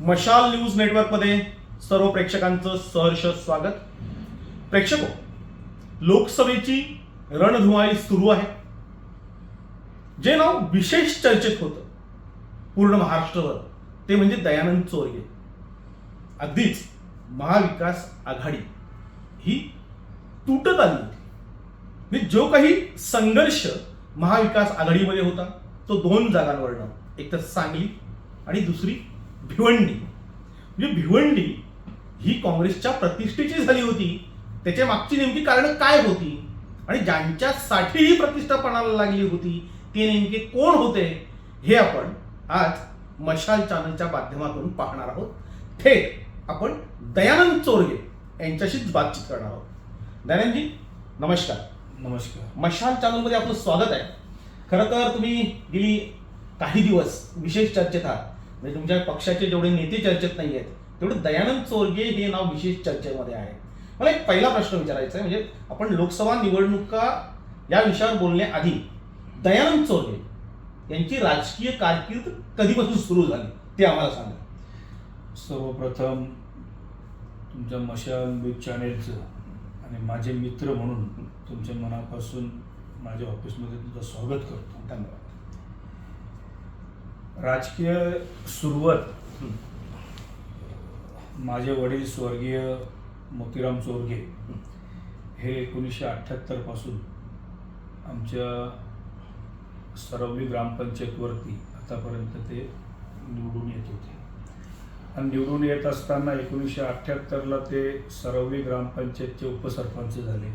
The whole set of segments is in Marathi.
मशाल न्यूज नेटवर्कमध्ये सर्व प्रेक्षकांचं सहर्ष स्वागत. प्रेक्षको लोकसभेची रणधुमाळी सुरू आहे. जे नाव विशेष चर्चेत होतं पूर्ण महाराष्ट्रभर ते म्हणजे दयानंद चोरगे. अगदीच महाविकास आघाडी ही तुटत आली होती. मी जो काही संघर्ष महाविकास आघाडीमध्ये होता तो दोन जागांवरनं एक तर सांगली आणि दुसरी भिवंडी. म्हणजे भिवंडी ही काँग्रेसच्या प्रतिष्ठेची झाली होती. त्याच्या मागची नेमकी कारण काय होती? आणि ज्यांच्यासाठी ही प्रतिष्ठा पणाला लागली होती ते नेमके कोण होते? हे आपण आज मशाल चॅनलच्या माध्यमातून पाहणार आहोत. थेट आपण दयानंद चोरगे यांच्याशीच बातचीत करणार आहोत. दयानंदजी नमस्कार. नमस्कार. मशाल चॅनलमध्ये आपलं स्वागत आहे. खरं तर तुम्ही गेली काही दिवस विशेष चर्चेत आहात. म्हणजे तुमच्या पक्षाचे जेवढे नेते चर्चेत नाही आहेत तेवढे दयानंद चोरगे हे नाव विशेष चर्चेमध्ये आहे. मला एक पहिला प्रश्न विचारायचा आहे म्हणजे आपण लोकसभा निवडणुका या विषयावर बोलण्याआधी दयानंद चोरगे यांची राजकीय कारकीर्द कधीपासून सुरू झाली ते आम्हाला सांगा. सर्वप्रथम तुमच्या मशाल न्यूज चॅनेलचं आणि माझे मित्र म्हणून तुमच्या मनापासून माझ्या ऑफिसमध्ये तुमचं स्वागत करतो. धन्यवाद. राजकीय सुरुवात. माझे वडील स्वर्गीय मोतीराम चोरगे हे एकोणीसशे अठ्ठ्याहत्तरपासून आमच्या सरवली ग्रामपंचायतवरती आतापर्यंत ते निवडून येत होते आणि निवडून येत असताना एकोणीसशे अठ्ठ्याहत्तरला ते सरवली ग्रामपंचायतचे उपसरपंच झाले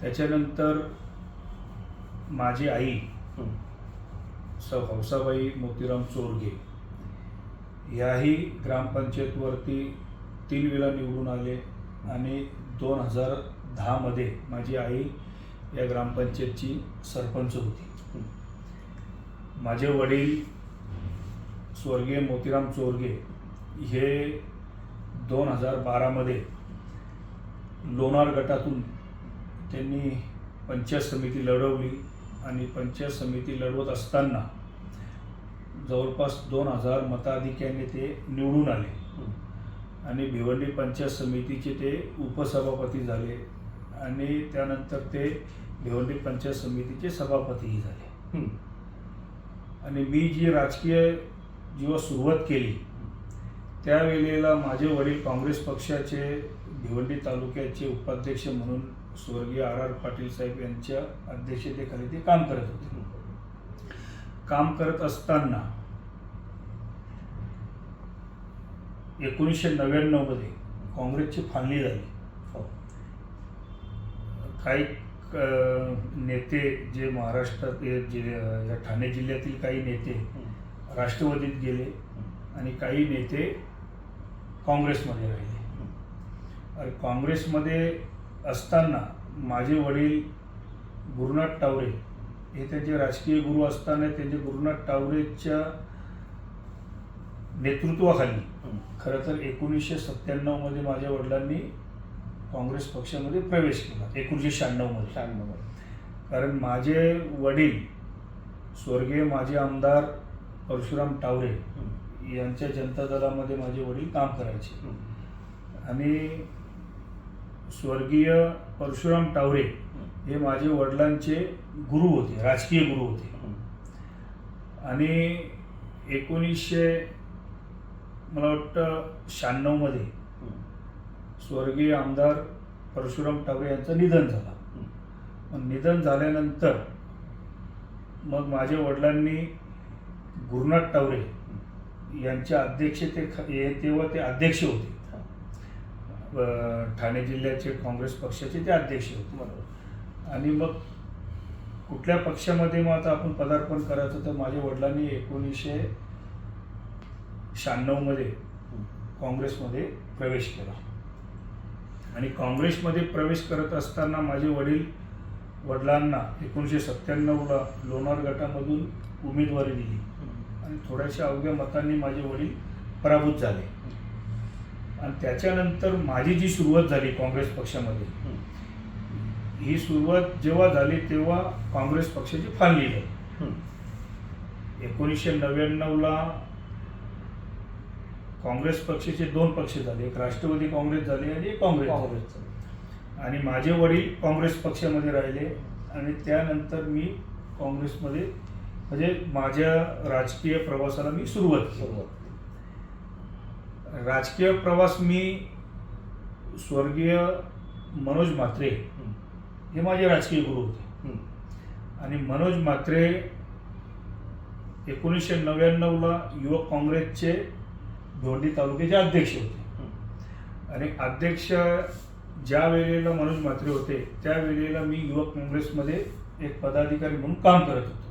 त्याच्यानंतर माझी आई. स हौसाबाई मोतीराम चोरगे. याही ग्रामपंचायतवरती तीन वेळा निवडून आले आणि दोन हजार दहामध्ये माझी आई या ग्रामपंचायतची सरपंच होती. माझे वडील स्वर्गीय मोतीराम चोरगे हे दोन हजार बारामध्ये लोणार गटातून त्यांनी पंचायत समिती लढवली. आणि पंचायत समिती लढवत असताना जवळपास दोन हजार मताधिक्याने ते निवडून आले. आणि भिवंडी पंचायत समितीचे ते उपसभापती झाले आणि त्यानंतर ते भिवंडी पंचायत समितीचे सभापतीही झाले. आणि मी जी राजकीय जेव्हा सुरुवात केली त्यावेळेला माझे वडील काँग्रेस पक्षाचे भिवंडी तालुक्याचे उपाध्यक्ष म्हणून स्वर्गीय आर आर पाटील साहेब यांच्या अध्यक्षतेखाली ते काम करत होते. काम करत असताना एकोणीसशे नव्याण्णवमध्ये काँग्रेसची फाळणी झाली. हो. काही नेते जे महाराष्ट्रात जे जे- या ठाणे जिल्ह्यातील काही नेते. राष्ट्रवादीत गेले आणि काही नेते काँग्रेसमध्ये राहिले. काँग्रेसमध्ये असताना माझे वडील गुरुनाथ टावरे हे त्यांचे राजकीय गुरु असताना त्यांचे गुरुनाथ टावरेच्या नेतृत्वाखाली. खरं तर एकोणीसशे सत्त्याण्णवमध्ये माझ्या वडिलांनी काँग्रेस पक्षामध्ये प्रवेश केला एकोणीसशे शहाण्णवमध्ये शहाण्णव. कारण माझे वडील स्वर्गीय माजी आमदार परशुराम टावरे. यांच्या जनता दलामध्ये माझे वडील काम करायचे. आणि स्वर्गीय परशुराम टावरे हे माझे वडिलांचे गुरु होते राजकीय गुरु होते. आणि एकोणीसशे मला वाटतं शहाण्णवमध्ये स्वर्गीय आमदार परशुराम टावरे यांचं निधन झालं. मग निधन झाल्यानंतर मग माझ्या वडिलांनी गुरुनाथ टावरे यांच्या अध्यक्षते तेव्हा ते अध्यक्ष होते. ठाणे जिल्ह्याचे काँग्रेस पक्षाचे ते अध्यक्ष होते बरोबर. आणि मग कुठल्या पक्षामध्ये मग आता आपण पदार्पण करायचं तर माझ्या वडिलांनी एकोणीसशे शहाण्णवमध्ये. काँग्रेसमध्ये प्रवेश केला आणि काँग्रेसमध्ये प्रवेश करत असताना माझे वडील वडिलांना एकोणीसशे सत्त्याण्णवला लोणार गटामधून उमेदवारी दिली. आणि थोड्याशा अवघ्या मतांनी माझे वडील पराभूत झाले आणि त्याच्यानंतर माझी जी सुरुवात झाली काँग्रेस पक्षामध्ये हं. सुरुवात जेव्हा झाली तेव्हा काँग्रेस पक्षाची फाळणी झाली. एकोणीसशे नव्याण्णवला काँग्रेस पक्षाचे दोन पक्ष झाले एक राष्ट्रवादी काँग्रेस झाले आणि एक काँग्रेस झाले. काँग्रेसचं आणि माझे वडील काँग्रेस पक्षामध्ये राहिले आणि त्यानंतर मी काँग्रेसमध्ये म्हणजे माझ्या राजकीय प्रवासाला मी सुरुवात केली राजकीय प्रवास मी स्वर्गीय मनोज म्हात्रे. हे माझे राजकीय गुरु होते. आणि मनोज म्हात्रे एकोणीसशे नव्याण्णवला युवक काँग्रेसचे भिवंडी तालुक्याचे अध्यक्ष होते. आणि अध्यक्ष ज्या वेळेला मनोज म्हात्रे होते त्या वेळेला मी युवक काँग्रेसमध्ये एक पदाधिकारी म्हणून काम करत होतो.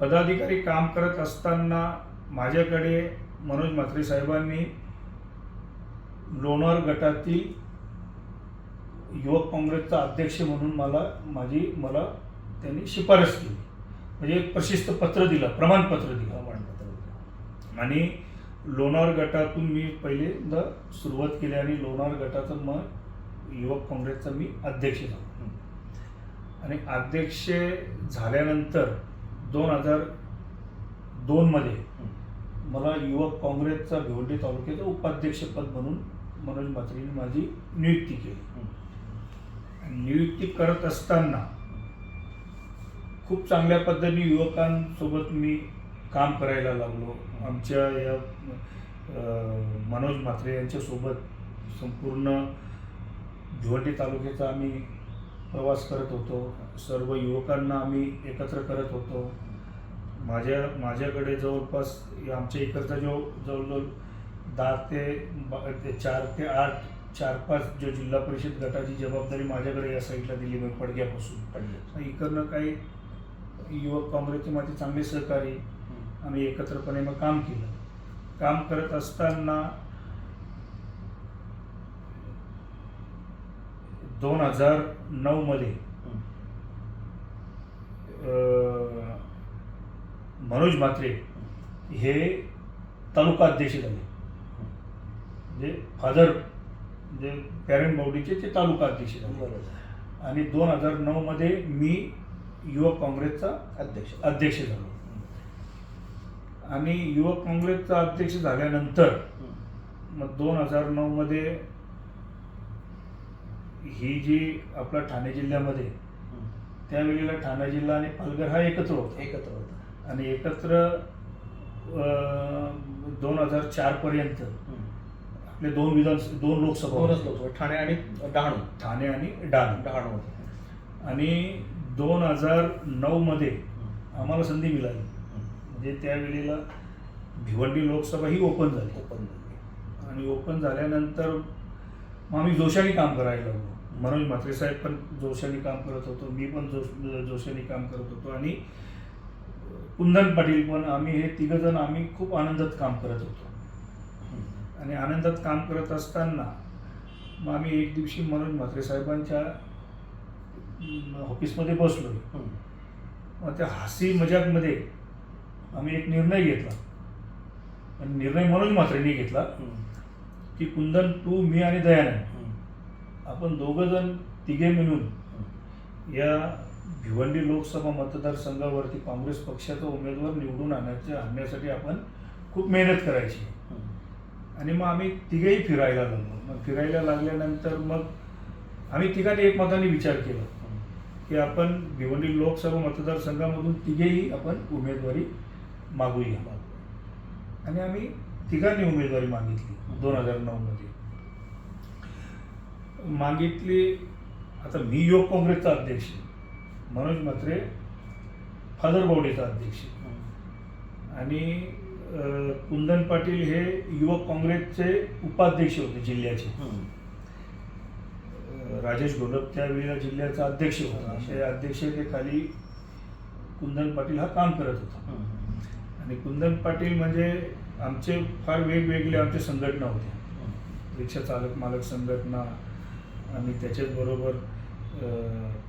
पदाधिकारी काम करत असताना माझ्याकडे मनोज म्हात्रे साहेबांनी लोणार गटातील युवक काँग्रेसचा अध्यक्ष म्हणून मला माझी मला त्यांनी शिफारस केली म्हणजे एक प्रशिस्त पत्र दिलं प्रमाणपत्र दिलं प्रमाणपत्र. आणि लोणार गटातून मी पहिल्यांदा सुरुवात केली आणि लोणार गटाचा मग युवक काँग्रेसचा मी अध्यक्ष झालो. आणि अध्यक्ष झाल्यानंतर दोन हजार दोनमध्ये. मला युवक काँग्रेसचा भिवंडी तालुक्याचं उपाध्यक्षपद म्हणून मनोज म्हात्रेंनी माझी नियुक्ती केली. आणि नियुक्ती करत असताना खूप चांगल्या पद्धतीने युवकांसोबत मी काम करायला लागलो. आमच्या या मनोज म्हात्रे यांच्यासोबत संपूर्ण भिवंडी तालुक्याचा आम्ही प्रवास करत होतो. सर्व युवकांना आम्ही एकत्र करत होतो. माझ्या माझ्याकडे जवळपास आमच्या इकडचा जो जवळजवळ दहा ते चार ते आठ चार पाच जो जिल्हा परिषद गटाची जबाबदारी माझ्याकडे या साईडला दिली मी पडग्यापासून पडलं. इकडनं काही युवक काँग्रेसचे माझे चांगले सहकारी. आम्ही एकत्रपणे मग काम केलं काम करत असताना दोन हजार नऊमध्ये मनोज म्हात्रे हे तालुका अध्यक्ष झाले म्हणजे फादर म्हणजे पॅरेंट बावडीचे ते तालुका अध्यक्ष झाले आणि दोन हजार नऊमध्ये मी युवक काँग्रेसचा अध्यक्ष. अध्यक्ष झालो. आणि युवक काँग्रेसचा अध्यक्ष झाल्यानंतर. मग दोन हजार नऊमध्ये ही जी आपला ठाणे जिल्ह्यामध्ये. त्यावेळेला ठाणे जिल्हा आणि पालघर हा एकत्र होता. एकत्र आणि एकत्र दोन हजार चार पर्यंत. आपले दोन विधान दोन लोकसभा दोनच होत्या. लोक ठाणे आणि डहाणू ठाणे आणि डहाणू होते आणि दोन हजार नऊमध्ये. आम्हाला संधी मिळाली. म्हणजे त्यावेळेला भिवंडी लोकसभा ही ओपन झाली ओपन झाली. आणि ओपन झाल्यानंतर मग आम्ही जोशाने काम करायला लागलो मनोज म्हात्रे साहेब पण जोशाने काम करत होतो मी पण जोश जोशाने काम करत होतो आणि कुंदन पाटील पण आम्ही हे तिघजण आम्ही खूप आनंदात काम करत होतो. आणि आनंदात काम करत असताना मग आम्ही एक दिवशी मनोज म्हात्रे साहेबांच्या ऑफिसमध्ये बसलो. मग त्या हसी मजाकमध्ये आम्ही एक निर्णय घेतला आणि निर्णय मनोज म्हात्रेंनी घेतला. की कुंदन तू मी आणि दयानंद. आपण दोघं जण तिघे मिळून. या भिवंडी लोकसभा मतदारसंघावरती काँग्रेस पक्षाचा उमेदवार निवडून आणायचे आणण्यासाठी आपण खूप मेहनत करायची. आणि मग आम्ही तिघेही फिरायला लागलो. मग फिरायला लागल्यानंतर मग आम्ही तिघांनी एकमताने विचार केला. की आपण भिवंडी लोकसभा मतदारसंघामधून तिघेही आपण उमेदवारी मागूया आणि आम्ही तिघांनी उमेदवारी मागितली दोन हजार नऊमध्ये. मागितली आता मी योग काँग्रेसचा अध्यक्ष मनोज म्हात्रे फादर बावडेचा अध्यक्ष. आणि कुंदन पाटील हे युवक काँग्रेसचे उपाध्यक्ष होते जिल्ह्याचे राजेश घोलप त्यावेळेला जिल्ह्याचा अध्यक्ष होता. ते अध्यक्ष ते खाली कुंदन पाटील हा काम करत होता. आणि कुंदन पाटील म्हणजे आमचे फार वेगवेगळे आमचे संघटना होत्या. रिक्षा चालक मालक संघटना आणि त्याच्याच बरोबर अं,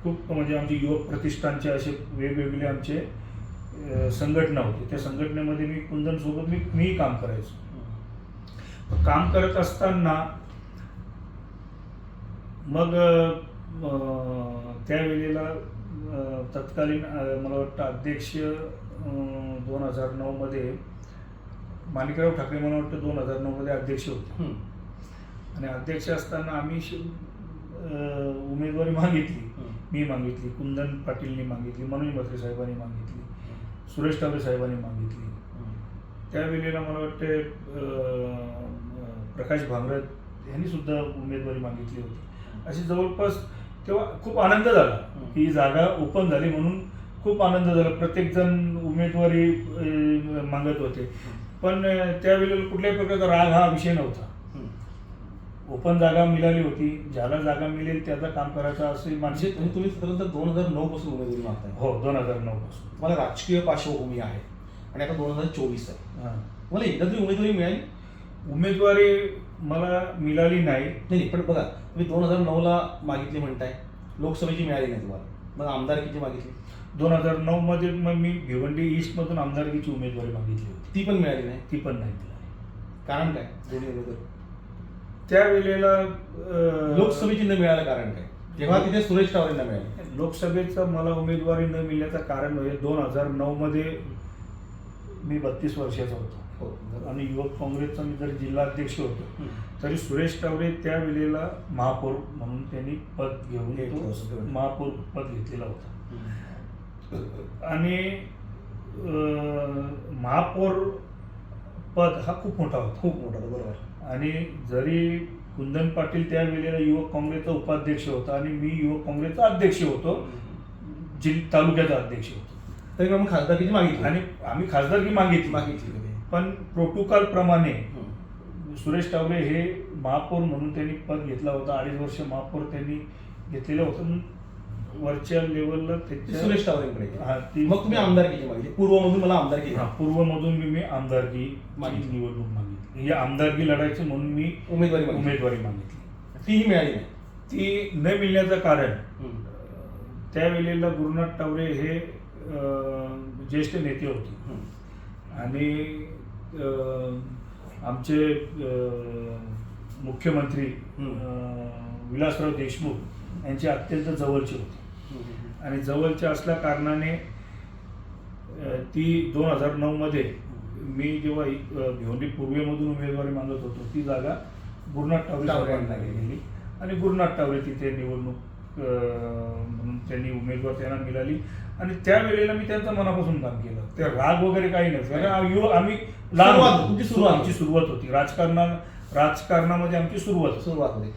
खूप म्हणजे आमचे युवक प्रतिष्ठानचे असे वेगवेगळे आमचे संघटना होते त्या संघटनेमध्ये मी कुंदनसोबत मी मीही काम करायचो. काम करत असताना मग त्यावेळेला तत्कालीन मला वाटतं अध्यक्ष दोन हजार नऊमध्ये माणिकराव ठाकरे मला वाटतं दोन हजार नऊमध्ये अध्यक्ष होते. आणि अध्यक्ष असताना आम्ही उमेदवारी मागितली. मी मागितली. कुंदन पाटीलनी मागितली. मनोज म्हात्रे साहेबांनी मागितली. सुरेश टावरे साहेबांनी मागितली. त्यावेळेला मला वाटते प्रकाश भांगरत यांनी सुद्धा उमेदवारी मागितली होती. अशी जवळपास तेव्हा खूप आनंद झाला की ही जागा ओपन झाली म्हणून खूप आनंद झाला. प्रत्येकजण उमेदवारी मागत होते. पण त्यावेळेला कुठल्याही प्रकारचा राग हा विषय नव्हता. ओपन जागा मिळाली होती ज्याला जागा मिळेल त्याचं काम करायचं असे म्हणजे माणसे तुम्ही साधारणतः दोन हजार नऊ पासून उमेदवारी मागताय. हो दोन हजार नऊ पासून. तुम्हाला राजकीय पार्श्वभूमी आहे आणि आता दोन हजार चोवीस आहे. हा. मला एकदा तरी उमेदवारी मिळाली? उमेदवारी मला मिळाली नाही. नाही नाही, पण बघा तुम्ही दोन हजार नऊला मागितली म्हणताय. लोकसभेची मिळाली नाही तुम्हाला. मग आमदारकीची मागितली? दोन हजार नऊ मध्ये मग मी भिवंडी ईस्ट मधून आमदारकीची उमेदवारी मागितली होती. ती पण मिळाली नाही? ती पण नाही मिळाली. कारण काय? दोन्ही उमेदवारी. त्यावेळेला लोकसभेची न मिळायला कारण काय? जेव्हा तिथे सुरेश टावरेंना मिळाली. लोकसभेचं मला उमेदवारी न मिळण्याचं कारण म्हणजे दोन हजार नऊ मध्ये मी बत्तीस वर्षाचा होतो. हो. आणि युवक काँग्रेसचा मी जर जिल्हाध्यक्ष होतो. तरी सुरेश टावरे त्यावेळेला महापौर म्हणून त्यांनी पद घेऊन. महापौर पद घेतलेला होता. आणि महापौर पद हा खूप मोठा होता. खूप मोठा होता, बरोबर. आणि जरी कुंदन पाटील त्यावेळेला युवक काँग्रेसचा उपाध्यक्ष होता आणि मी युवक काँग्रेसचा अध्यक्ष होतो जिल्हा तालुक्याचा अध्यक्ष होतो. तरी मग खासदारकीची मागितली. आणि आम्ही खासदारकी मागितली. मागितली पण प्रोटोकॉल प्रमाणे. सुरेश टावरे हे महापौर म्हणून त्यांनी पद घेतला होता. अडीच वर्ष महापौर त्यांनी घेतलेलं होतं. वरच्या लेवलला त्याच्या सुरेश टावरेंकडे गेली. हा, ती- मग तुम्ही आमदारकीची मागितली पूर्वमधून मला आमदारकी हा. पूर्वमधून मी मी आमदारकी मागितली. निवडणूक मागितली ही आमदारकी लढायची म्हणून मी उमेदवारी उमेदवारी मागितली तीही मिळाली नाही ती न मिळण्याचं कारण हम्म. त्यावेळेला गुरुनाथ टावरे हे अं, ज्येष्ठ नेते होते हम्म. आणि अं, आमचे अं, मुख्यमंत्री. अं, विलासराव देशमुख यांचे अत्यंत जवळचे होते. आणि जवळचे असल्या कारणाने ती दोन हजार नऊमध्ये मी जेव्हा भिवंडी पूर्वेमधून उमेदवारी मागत होतो ती जागा गुरुनाथ टावरे यांना गेलेली. आणि गुरुनाथ टावरे तिथे निवडणूक म्हणून त्यांनी उमेदवार त्यांना मिळाली. आणि त्यावेळेला मी त्यांचं मनापासून काम केलं. ते राग वगैरे काही नाही. आम्ही युव- आम्ही लहान. तुमची सुरुवात. आमची सुरुवात होती. राजकारणा राजकारणामध्ये आमची सुरुवात. सुरुवात होते.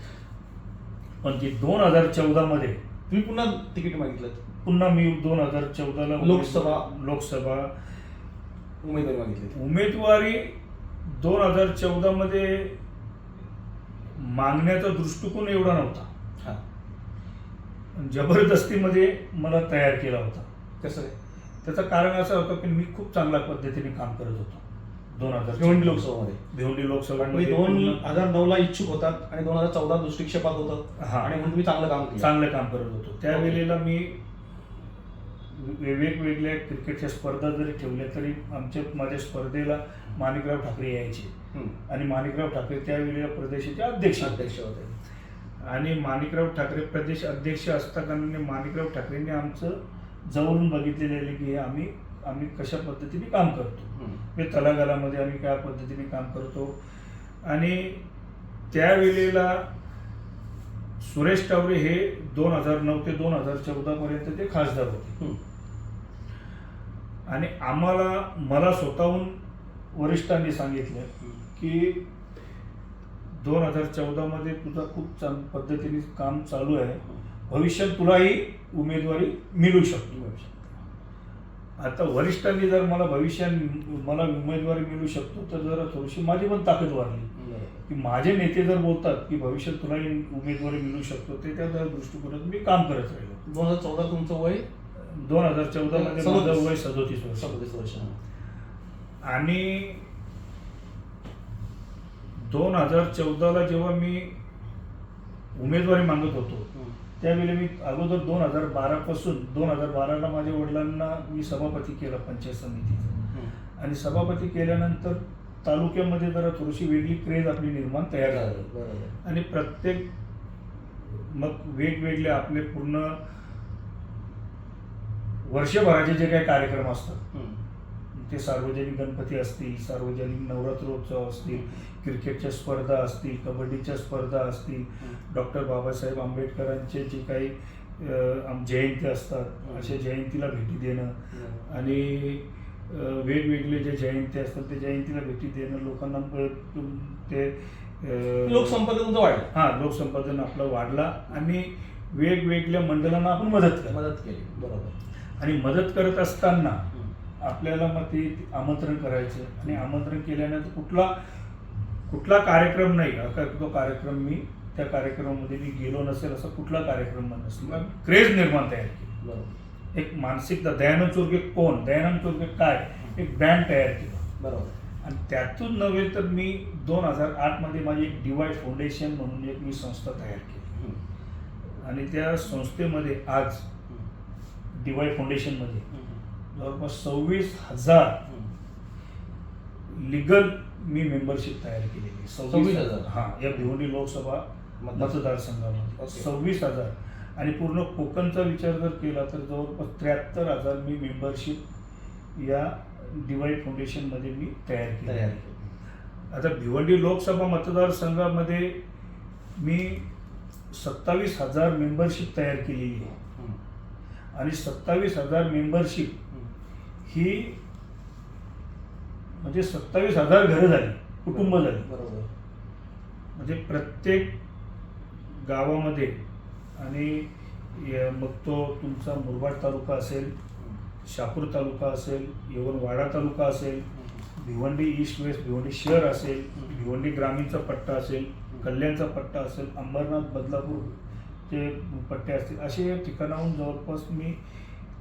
पण ती दोन हजार चौदा मध्ये तुम्ही पुन्हा तिकीट मागितलं. पुन्हा मी दोन हजार चौदाला लोकसभा. लोकसभा. उमेदवारी मागितली. उमेदवारी दोन हजार चौदा मध्ये मागण्याचा दृष्टिकोन एवढा नव्हता. हा. जबरदस्तीमध्ये मला तयार केला होता. कसं? त्याचं कारण असं होतं की मी खूप चांगल्या पद्धतीने काम करत होतो. दोन हजार भिवंडी लोकसभामध्ये. भिवंडी लोकसभा दोन हजार नऊ ला इच्छुक होतात आणि दोन हजार चौदा दृष्टिक्षेपात होतं हा. आणि म्हणून तुम्ही चांगलं काम चांगलं काम करत होतो. त्यावेळेला मी वेगवेगळ्या क्रिकेटच्या स्पर्धा जरी ठेवल्या तरी आमच्या माझ्या स्पर्धेला माणिकराव ठाकरे यायचे. आणि माणिकराव ठाकरे त्यावेळेला प्रदेशाचे अध्यक्ष होते. अध्यक्ष होते. आणि माणिकराव ठाकरे प्रदेश अध्यक्ष असताना माणिकराव ठाकरेंनी आमचं जवळून बघितलेलं आहे की हे आम्ही आम्ही कशा पद्धतीने काम करतो. हे तलागालामध्ये आम्ही काय पद्धतीने काम करतो. आणि त्यावेळेला सुरेश टावरे हे दोन हजार नऊ ते दोन हजार चौदा पर्यंत ते खासदार होते. आणि आम्हाला मला स्वतःहून वरिष्ठांनी सांगितलं की दोन हजार चौदा मध्ये तुझा खूप चांग पद्धतीने काम चालू आहे. भविष्यात तुलाही उमेदवारी मिळू शकते. आता वरिष्ठांनी जर मला भविष्यात मला उमेदवारी मिळू शकतो तर जरा थोडीशी माझी पण ताकद वाढली. की माझे नेते जर बोलतात की भविष्यात तुलाही उमेदवारी मिळू शकतो ते त्या दृष्टिकोनात मी काम करत राहिलो. दोन हजार चौदा तुमचं वय? दोन हजार चौदा मध्ये. माझं वय सदोतीस वर्ष. सदतीस वर्ष. आणि दोन हजार चौदाला जेव्हा मी उमेदवारी मागत होतो त्यावेळी मी अगोदर दोन हजार बारा पासून दोन हजार बाराला माझ्या वडिलांना मी सभापती केलं पंचायत समितीचं. आणि सभापती केल्यानंतर तालुक्यामध्ये जरा थोडीशी वेगळी क्रेज आपली निर्माण तयार झाली. आणि प्रत्येक मग वेगवेगळे आपले पूर्ण वर्षभराचे जे काही कार्यक्रम असतात. ते सार्वजनिक गणपती असतील सार्वजनिक नवरात्रोत्सव असतील क्रिकेटच्या स्पर्धा असतील कबड्डीच्या स्पर्धा असतील डॉक्टर बाबासाहेब आंबेडकरांचे जे काही जयंती असतात अशा जयंतीला भेटी देणं आणि वेगवेगळे जे जयंती असतात त्या जयंतीला भेटी देणं लोकांना ते तुमचा वाढला. हा लोकसंपादन आपलं वाढला आणि वेगवेगळ्या मंडळांना आपण मदत केली. मदत केली. बरोबर. आणि मदत करत असताना आपल्याला मग ते आमंत्रण करायचं आणि आमंत्रण केल्यानंतर कुठला कुठला कार्यक्रम नाही. तो कार्यक्रम मी त्या कार्यक्रमामध्ये मी गेलो नसेल असा कुठला कार्यक्रम नसेल क्रेज निर्माण तयार केली. बरोबर. एक मानसिकता दयानंद चोरगे कोण? दयानंद चोरगे काय? एक ब्रँड तयार केला. बरोबर. आणि त्यातून नव्हे तर मी दोन हजार आठमध्ये माझी एक डिवाय फाउंडेशन म्हणून एक मी संस्था तयार केली. आणि त्या संस्थेमध्ये आज डिवाय फाउंडेशनमध्ये जवळपास सव्वीस हजार लिगल मी मेंबरशिप तयार केलेली आहे. 26,000? हा या भिवंडी लोकसभा मतदार- मतदारसंघामध्ये ओके. सव्वीस हजार आणि पूर्ण कोकणचा विचार जर केला तर जवळपास त्र्याहत्तर हजार मी मेंबरशिप या डिवाय फाउंडेशनमध्ये मी तयार केली तयार आहे. आता भिवंडी लोकसभा मतदारसंघामध्ये मी सत्तावीस हजार मेंबरशिप तयार केलेली आहे आणि सत्तावीस हजार मेंबरशिप ही म्हणजे सत्तावीस हजार घरं झाली कुटुंब झाली. बरोबर. म्हणजे प्रत्येक गावामध्ये आणि मग तो तुमचा मुरबाड तालुका असेल शहापूर तालुका असेल यवनवाडा तालुका असेल भिवंडी ईस्ट वेस्ट भिवंडी शहर असेल भिवंडी ग्रामीणचा पट्टा असेल कल्याणचा पट्टा असेल अंबरनाथ बदलापूर चे पट्टे असतील असे ठिकाणाहून जवळपास मी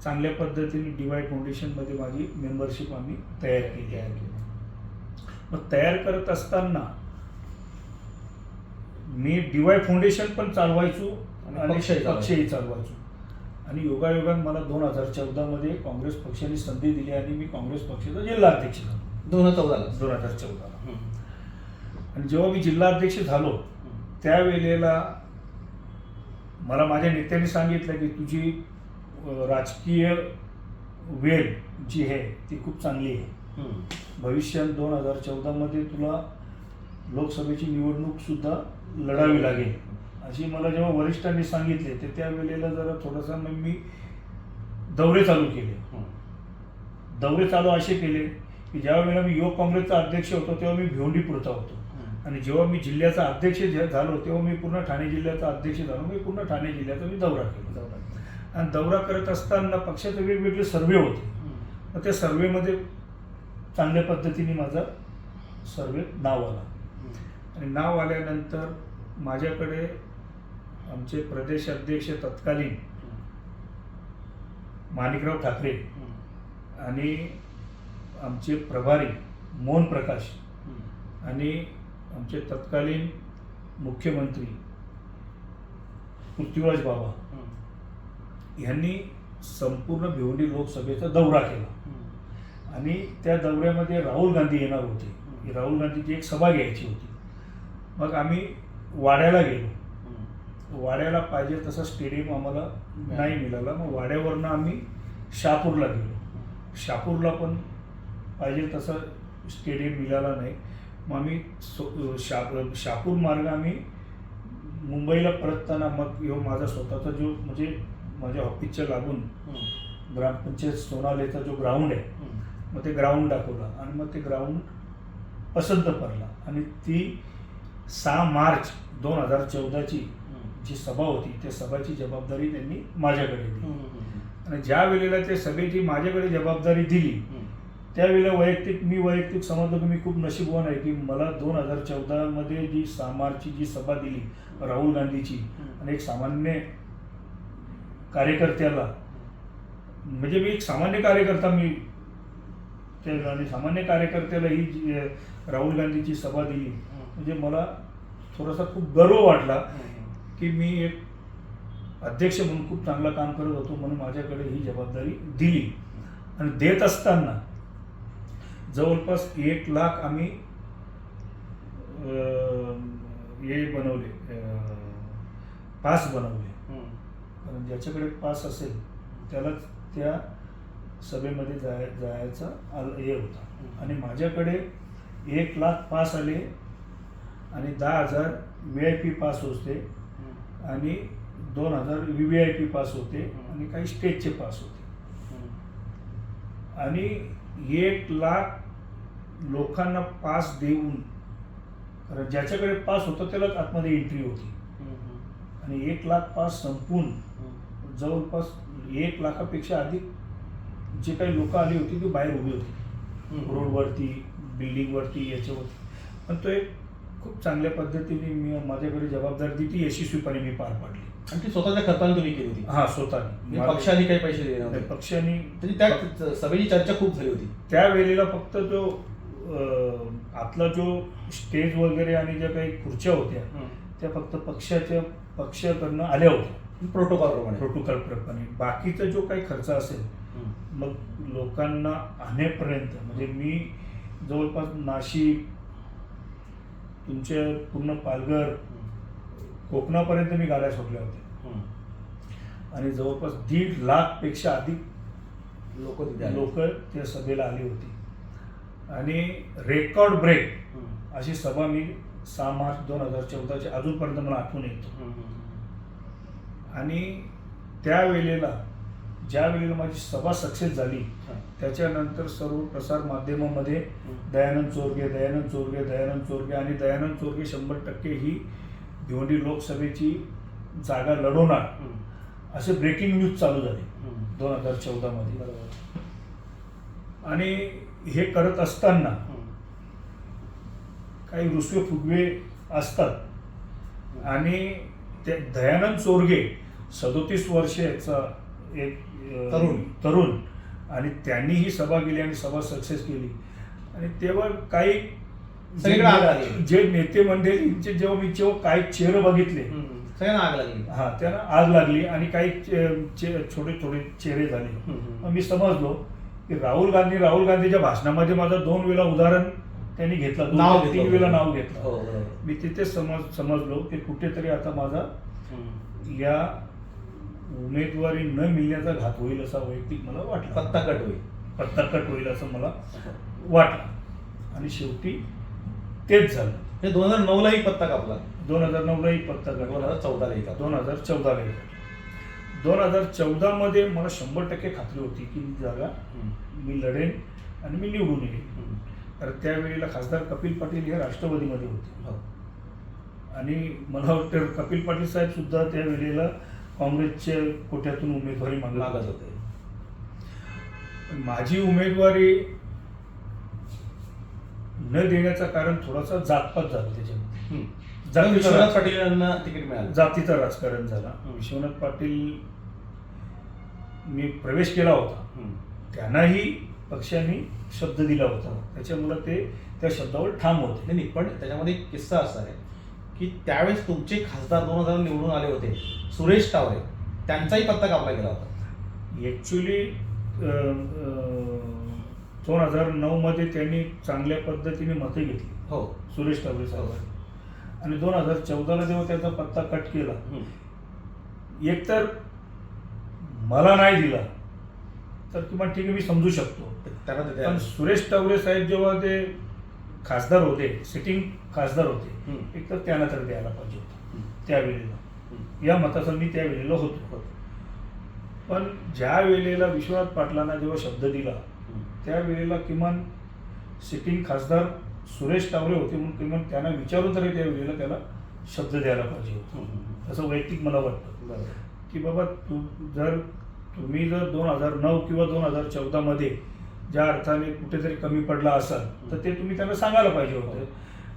चांगल्या पद्धतीने डिवाय फाउंडेशनमध्ये माझी मेंबरशिप आम्ही तयार केली आहे. मग तयार करत असताना मी डिवाय फाउंडेशन पण चालवायचो आणि पक्षही चालवायचो. आणि योगायोगात मला दोन हजार चौदामध्ये काँग्रेस पक्षाने संधी दिली आणि मी काँग्रेस पक्षाचा जिल्हा अध्यक्ष झालो. दोन हजार चौदाला. दोन हजार चौदाला. आणि जेव्हा मी जिल्हा अध्यक्ष झालो त्यावेळेला मला माझ्या नेत्यांनी सांगितलं की तुझी राजकीय वेळ जी आहे ती खूप चांगली आहे. भविष्यात दोन हजार चौदामध्ये तुला लोकसभेची निवडणूक सुद्धा लढावी लागेल. अशी मला जेव्हा वरिष्ठांनी सांगितले ते त्यावेळेला जरा थोडासा मग मी दौरे चालू केले. दौरे चालू असे केले की ज्या वेळेला मी युवक काँग्रेसचा अध्यक्ष होतो तेव्हा मी भिवंडी पुरता होतो. आणि जेव्हा मी जिल्ह्याचा अध्यक्ष झालो तेव्हा मी पूर्ण ठाणे जिल्ह्याचा अध्यक्ष झालो. मी पूर्ण ठाणे जिल्ह्याचा मी दौरा केला. आणि दौरा करत असताना पक्षाचे वेगवेगळे सर्वे होते. मग त्या सर्वेमध्ये चांगल्या पद्धतीने माझा सर्वे नाव आला. आणि नाव आल्यानंतर माझ्याकडे आमचे प्रदेश अध्यक्ष तत्कालीन माणिकराव ठाकरे आणि आमचे प्रभारी मोहन प्रकाश आणि आमचे तत्कालीन मुख्यमंत्री पृथ्वीराज बाबा यांनी संपूर्ण भिवंडी लोकसभेचा दौरा केला. आणि त्या दौऱ्यामध्ये राहुल गांधी येणार होते. राहुल गांधीची एक सभा घ्यायची होती. मग आम्ही वाड्याला गेलो. वाड्याला पाहिजे तसा स्टेडियम आम्हाला नाही मिळाला. मग वाड्यावरनं आम्ही शहापूरला गेलो. शहापूरला पण पाहिजे तसा स्टेडियम मिळाला नाही. मग आम्ही शा शहापूर मार्ग आम्ही मुंबईला परतताना मग माझा स्वतःचा जो म्हणजे माझ्या ऑफिसच्या लागून ग्रामपंचायत सोनालेचा जो ग्राउंड आहे मग ते ग्राउंड दाखवलं आणि मग ते ग्राउंड पसंत पडला. आणि ती सहा मार्च दोन हजार चौदाची जी सभा होती त्या सभाची जबाबदारी त्यांनी माझ्याकडे दिली. आणि ज्या वेळेला त्या सभेची माझ्याकडे जबाबदारी दिली त्यावेळेला वैयक्तिक मी वैयक्तिक समजलो की मी खूप नशीबवान आहे की मला दोन हजार चौदामध्ये जी सहा मार्चची जी सभा दिली राहुल गांधीची आणि एक सामान्य कार्यकर्त्याला. म्हणजे मी एक सामान्य कार्यकर्ता मी ते आणि सामान्य कार्यकर्त्याला ही राहुल गांधीची सभा दिली. म्हणजे मला थोडासा खूप गर्व वाटला की मी एक अध्यक्ष म्हणून खूप चांगलं काम करत होतो म्हणून माझ्याकडे ही जबाबदारी दिली. आणि देत असताना जवळपास एक लाख आम्ही हे बनवले पास बनवले. म्हणजे ज्याच्याकडे पास असेल त्यालाच त्या सभेमध्ये जाय जायचा आल- हे होता. आणि माझ्याकडे एक लाख पास आले आणि दहा हजार व्ही आय पी पास होते आणि दोन हजार व्ही आय पी पास होते आणि काही स्टेजचे पास होते. आणि एक लाख लोकांना पास देऊन कारण ज्याच्याकडे पास होतं त्यालाच आतमध्ये एंट्री होती. आणि एक लाख पास संपून जवळपास एक लाखापेक्षा अधिक जे काही लोक आली होती ती बाहेर उभी होती. रोडवरती बिल्डिंगवरती याच्यावरती. पण तो एक खूप चांगल्या पद्धतीने मी माझ्याकडे जबाबदारी दिली ती यशस्वीपणे मी पार पाडली. आणि ती स्वतःच्या खर्चाने तुम्ही केली होती? हा स्वतः म्हणजे पक्षाने काही पैसे दिले नव्हते. पक्षाने म्हणजे त्या सभेची चर्चा खूप झाली होती. त्यावेळेला फक्त जो अं, आतला जो स्टेज वगैरे आणि ज्या काही खुर्च्या होत्या त्या फक्त पक्षाच्या पक्षाकडनं आल्या होत्या. प्रोटोकॉल प्रमाणे. प्रोटोकॉल प्रमाणे. बाकीचा जो काही खर्च असेल मग लोकांना आणेपर्यंत म्हणजे मी जवळपास नाशिक तुमचे पूर्ण पालघर कोकणापर्यंत मी गाड्या सोडल्या होत्या. आणि जवळपास दीड लाखपेक्षा अधिक लोक. लोक त्या सभेला आली होती. आणि रेकॉर्ड ब्रेक अशी सभा मी सहा मार्च दोन हजार चौदाच्या अजूनपर्यंत मला आठवण येतो. आणि त्यावेळेला ज्या वेळेला माझी सभा सक्सेस झाली त्याच्यानंतर सर्व प्रसार माध्यमामध्ये दयानंद चोरगे दयानंद चोरगे दयानंद चोरगे आणि दयानंद चोरगे शंभर टक्के ही भिवंडी लोकसभेची जागा लढवणार. असे ब्रेकिंग न्यूज चालू झाले. दोन हजार चौदामध्ये. आणि हे करत असताना काही रुसवे फुगवे असतात. आणि ते दयानंद चोरगे सदोतीस वर्षाचा एक अं, तरुण. तरुण. आणि त्यांनी ही सभा केली आणि सभा सक्सेस केली. आणि तेव्हा काही. जे नेते मंडळींचे जेव्हा मी जेव्हा काही चेहरे बघितले. आग लागली. हा त्यांना आग लागली आणि काही छोटे छोटे चेहरे झाले. मी समजलो की राहुल गांधी राहुल गांधीच्या भाषणामध्ये माझं दोन वेळा उदाहरण त्यांनी घेतलं. दोन नाव तीन. वेळा नाव हो घेतलं बरोबर. मी तिथे समज समजलो की कुठेतरी आता माझा या उमेदवारी न मिळण्याचा घात होईल असा वैयक्तिक मला वाटला. पत्ता कट होईल. पत्ता कट होईल असं मला वाटलं. आणि शेवटी तेच झालं. हे दोन हजार नऊ लाही पत्ता कापला. दोन हजार नऊलाही पत्ता दोन कट हजार चौदा लाही कापला. दोन हजार चौदाला दोन हजार चौदामध्ये मला शंभर टक्के खात्री होती की ही जागा मी लढेन आणि मी निवडून येईन. कारण त्यावेळेला खासदार कपिल पाटील हे राष्ट्रवादीमध्ये होते. हो. आणि मला वाटतं कपिल पाटील साहेब सुद्धा त्यावेळेला काँग्रेसच्या कोट्यातून उमेदवारी मागत होते. माझी उमेदवारी न देण्याचं कारण थोडासा जातपात झाला त्याच्यामध्ये. जातीचं विश्वनाथ पाटील यांना तिकीट मिळालं. जातीचं राजकारण झाला. विश्वनाथ पाटील मी प्रवेश केला होता. त्यांनाही पक्षाने शब्द दिला होता. त्याच्यामुळे ते त्या शब्दावर ठाम होते. नाही, पण त्याच्यामध्ये एक किस्सा असा आहे. की त्यावेळेस तुमचे खासदार दोन हजार निवडून आले होते सुरेश टावरे त्यांचाही पत्ता कापला गेला होता. ॲक्च्युली दोन हजार नऊमध्ये त्यांनी चांगल्या पद्धतीने मतं घेतली. हो. सुरेश टावरे साहेबांनी आणि दोन हजार चौदाला जेव्हा त्याचा पत्ता कट केला. एकतर मला नाही दिला तर किंवा ठीक आहे मी समजू शकतो. पण. सुरेश टावरे साहेब जेव्हा ते खासदार होते सिटिंग खासदार होते हम्म. एक तर त्यांना तर द्यायला पाहिजे होतं. त्यावेळेला. या मताचा मी त्यावेळेला होतो. पण ज्या वेळेला विश्वनाथ पाटलांना जेव्हा शब्द दिला. त्यावेळेला किमान सिटिंग खासदार सुरेश टावरे होते म्हणून किमान त्यांना विचारून तरी त्यावेळेला त्याला शब्द द्यायला पाहिजे होता. असं वैयक्तिक मला वाटतं. की बाबा तू जर तुम्ही जर दोन हजार नऊ किंवा दोन हजार चौदामध्ये ज्या अर्थाने कुठेतरी कमी पडला असाल तर ते तुम्ही त्यांना सांगायला पाहिजे होतं.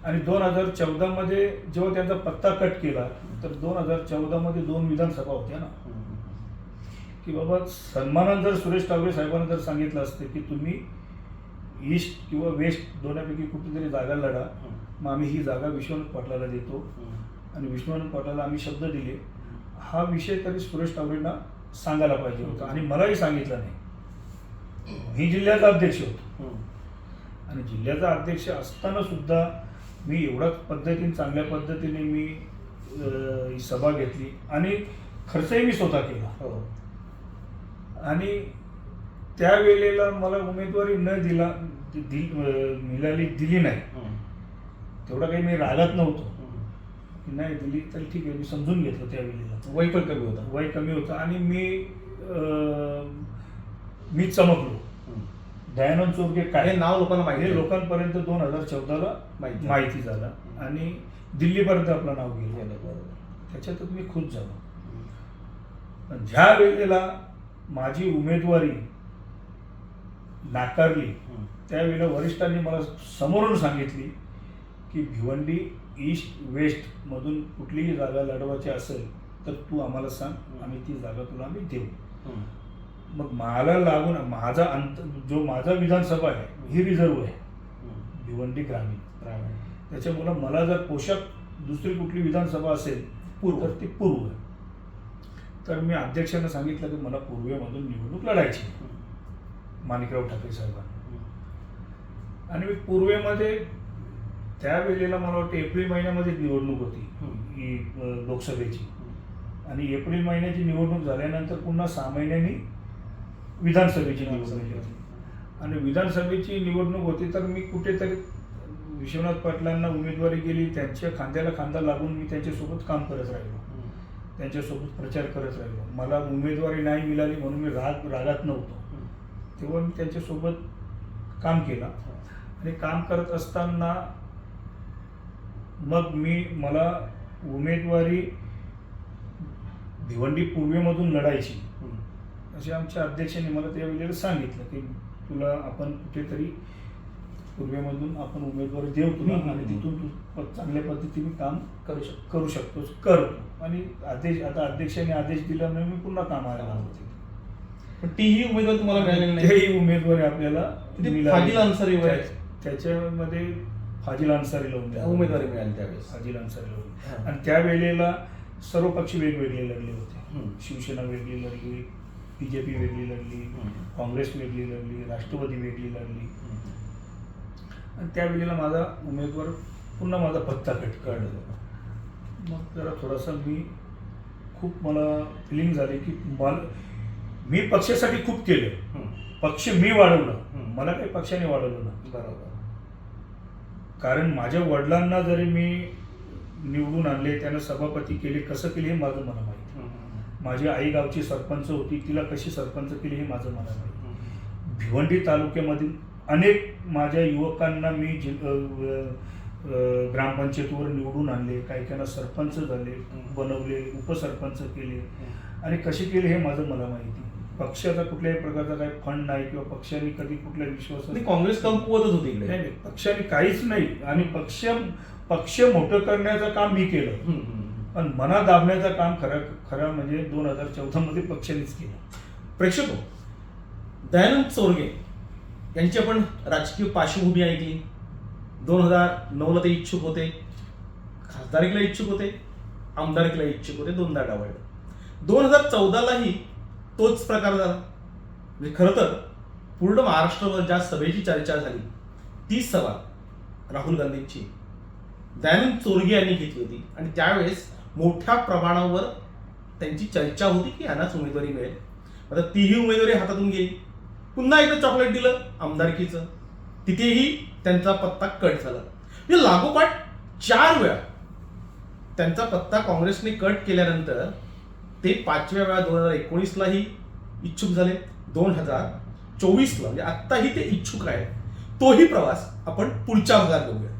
आणि दोन हजार चौदामध्ये जेव्हा त्यांचा पत्ता कट केला तर दोन हजार चौदामध्ये दोन विधानसभा होत्या ना. की बाबा सन्मानानं जर सुरेश टावरे साहेबांना जर सांगितलं असतं की तुम्ही ईस्ट किंवा वेस्ट दोन्हीपैकी कुठेतरी जागा लढा मग आम्ही ही जागा विश्वनाथ पाटलाला देतो. आणि विश्वनाथ पाटलाला आम्ही शब्द दिले. हा विषय तरी सुरेश टावरेंना सांगायला पाहिजे होता. आणि मलाही सांगितलं नाही. मी जिल्ह्याचा अध्यक्ष होतो. आणि जिल्ह्याचा अध्यक्ष असताना सुद्धा मी एवढ्याच पद्धतीने चांगल्या पद्धतीने मी अं, ही सभा घेतली आणि खर्चही मी स्वतः केला. हो. आणि त्यावेळेला मला उमेदवारी न दिला दि- दि- अं, मिळाली दिली नाही. तेवढा काही मी रागात नव्हतो. की नाही दिली तर ठीक आहे मी समजून घेतलं त्यावेळेला वय पण कमी होतं. वय कमी होतं आणि मी अं, मी चमकलो. दयानंद चोरगे काय? नाव लोकांना माहिती. लोकांपर्यंत दोन हजार चौदाला माहिती झालं. माहिती झालं. आणि दिल्लीपर्यंत आपलं नाव गेलं. त्याच्यातच मी खुश झालो. ज्या वेळेला माझी उमेदवारी नाकारली त्यावेळेला वरिष्ठांनी मला समोरून सांगितली की भिवंडी ईस्ट वेस्ट मधून कुठलीही जागा लढवायची असेल तर तू आम्हाला सांग आम्ही ती जागा तुला आम्ही देऊ. मग मला लागून माझा अंत जो माझा विधानसभा आहे ही रिझर्व आहे. भिवंडी ग्रामीण त्याच्यामुळं मला जर पोषक दुसरी कुठली विधानसभा असेल पूर्व. तर ती पूर्व. आहे तर मी अध्यक्षांना सांगितलं की मला पूर्वेमधून निवडणूक लढायची. माणिकराव ठाकरे साहेबांना. आणि मी पूर्वेमध्ये त्यावेळेला मला वाटतं एप्रिल महिन्यामध्ये निवडणूक होती ही लोकसभेची. आणि एप्रिल महिन्याची निवडणूक झाल्यानंतर पुन्हा सहा महिन्यांनी विधानसभेची निवडणूक होती. आणि विधानसभेची निवडणूक होती तर मी कुठेतरी विश्वनाथ पाटलांना उमेदवारी गेली त्यांच्या खांद्याला खांदा लागून मी त्यांच्यासोबत काम करत राहिलो. त्यांच्यासोबत प्रचार करत राहिलो. मला उमेदवारी नाही मिळाली म्हणून मी राग रागात नव्हतो. तेव्हा मी त्यांच्यासोबत काम केलं. आणि काम करत असताना मग मी मला उमेदवारी भिवंडी पूर्वेमधून लढायची. असे आमच्या अध्यक्षांनी मला त्यावेळेला सांगितलं की तुला आपण कुठेतरी पूर्वेमधून आपण उमेदवारी देऊ तुला. आणि तिथून तू चांगल्या पद्धतीने काम करू शकतो करू शकतोस कर तू. आणि आदेश आता अध्यक्षांनी आदेश दिल्यामुळे मी पुन्हा कामाला लागलो पण तीही उमेदवार तुम्हाला मिळालेली नाही तेही उमेदवारी आपल्याला मिळाली. फाजील अन्सारी. त्या- त्याच्यामध्ये फाजील अन्सारी लावून द्या उमेदवारी मिळाली त्यावेळेस फाजील अन्सारी लावून हा. आणि त्यावेळेला सर्व पक्ष वेगवेगळे लढले होते हम्म. शिवसेना वेगळी लढली बीजेपी वेगळी लढली. काँग्रेस वेगळी लढली राष्ट्रवादी वेगळी लढली. आणि त्यावेळेला माझा उमेदवार पुन्हा माझा पत्ता कट कळलं मग जरा थोडासा मी खूप मला फिलिंग झाली की मला मी पक्षासाठी खूप केलं. पक्ष मी वाढवलं. मला काही पक्षाने वाढवलं ना. बरोबर. कारण माझ्या वडिलांना जरी मी निवडून आणले त्यांना सभापती केले कसं केले हे माझं मला माहिती माझी आई गावची सरपंच होती तिला कशी सरपंच केली हे माझं मला माहिती भिवंडी तालुक्यामधील अनेक माझ्या युवकांना मी जि ग्रामपंचायतीवर निवडून आणले काही काहींना सरपंच झाले बनवले उपसरपंच केले. आणि कसे केले हे माझं मला माहिती. पक्षाचा कुठल्याही प्रकारचा काही फंड नाही किंवा पक्षाने कधी कुठल्या विश्वास काँग्रेस कमकुवतच होती नाही पक्षाने काहीच नाही. आणि पक्ष पक्ष मोठं करण्याचं काम मी केलं. पण मना दाबण्याचं काम खरं खरं म्हणजे दोन हजार चौदामध्ये पक्षानेच केलं. प्रेक्षक हो, दयानंद चोरगे यांची आपण राजकीय पार्श्वभूमी ऐकली दोन हजार नऊला ते इच्छुक होते. खासदारकीला इच्छुक होते. आमदारकीला इच्छुक होते. दोनदा डावळले दोन हजार चौदालाही तोच प्रकार झाला. म्हणजे खरं तर पूर्ण महाराष्ट्रभर ज्या सभेची चर्चा झाली ती सभा राहुल गांधींची. दयानंद चोरगे यांनी घेतली होती. आणि त्यावेळेस मोठ्या प्रमाणावर त्यांची चर्चा होती की यांनाच उमेदवारी मिळेल. आता तीही उमेदवारी हातातून गेली. पुन्हा एकदा चॉकलेट दिलं आमदारकीचं. तिथेही त्यांचा पत्ता कट झाला. म्हणजे लागोपाठ चार वेळा त्यांचा पत्ता काँग्रेसने कट केल्यानंतर ते पाचव्या वेळा दोन हजार एकोणीसलाही इच्छुक झाले. दोन हजार चोवीसला म्हणजे आत्ताही ते इच्छुक आहेत. तोही प्रवास आपण पुढच्या भागात बघूया.